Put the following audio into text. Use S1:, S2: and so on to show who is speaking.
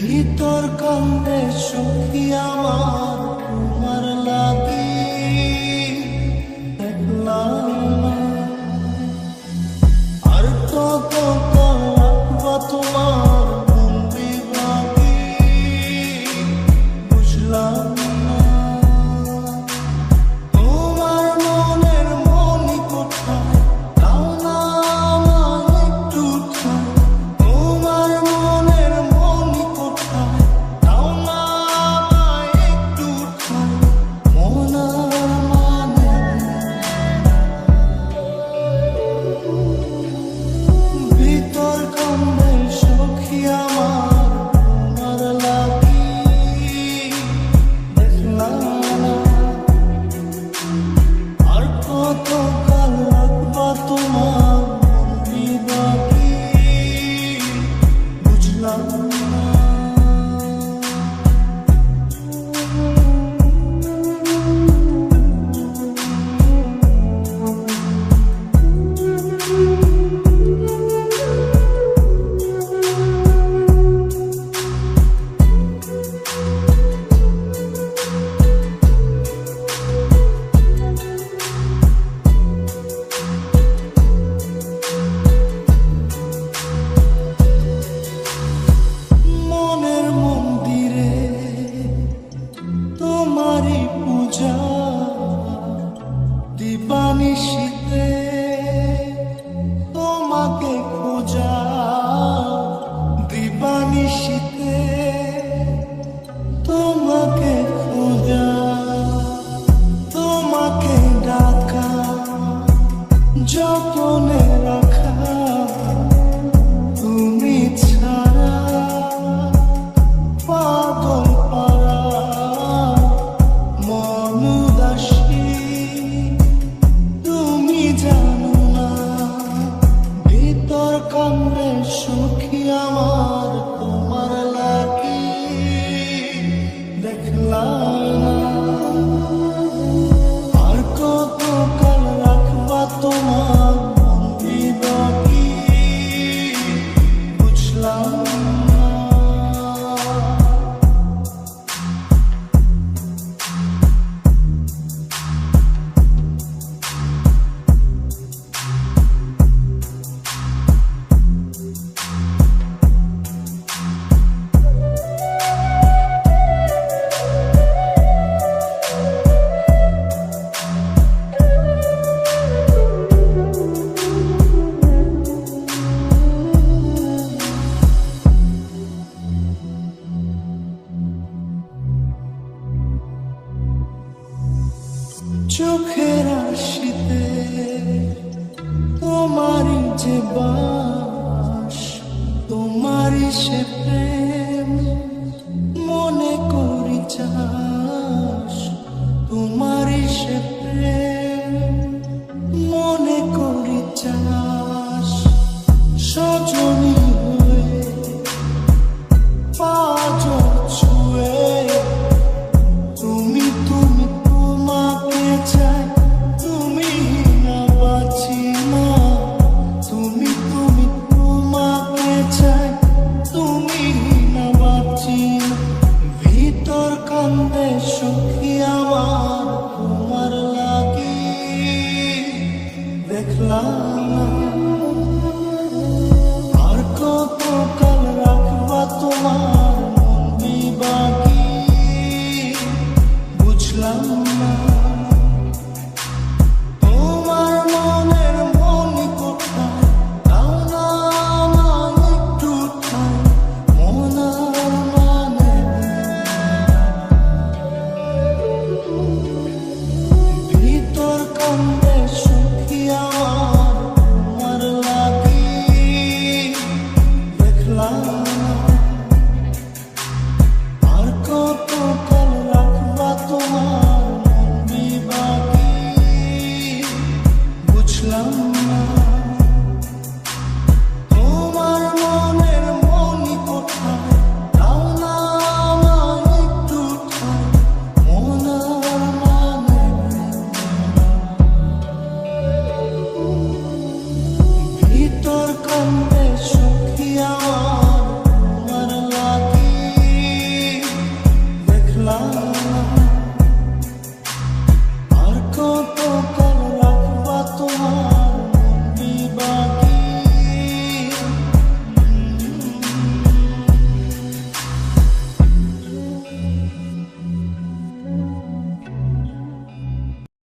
S1: ভিতর কান্দে শক্তি আমার তোমার লাগে। সুখী আমার। চোখের আশিতে তোমারই যে বাস, তোমারই সে প্রেম মনে করি চাস, তোমারই সে প্রেম মনে করি চাস। সজনী হয়ে পা love.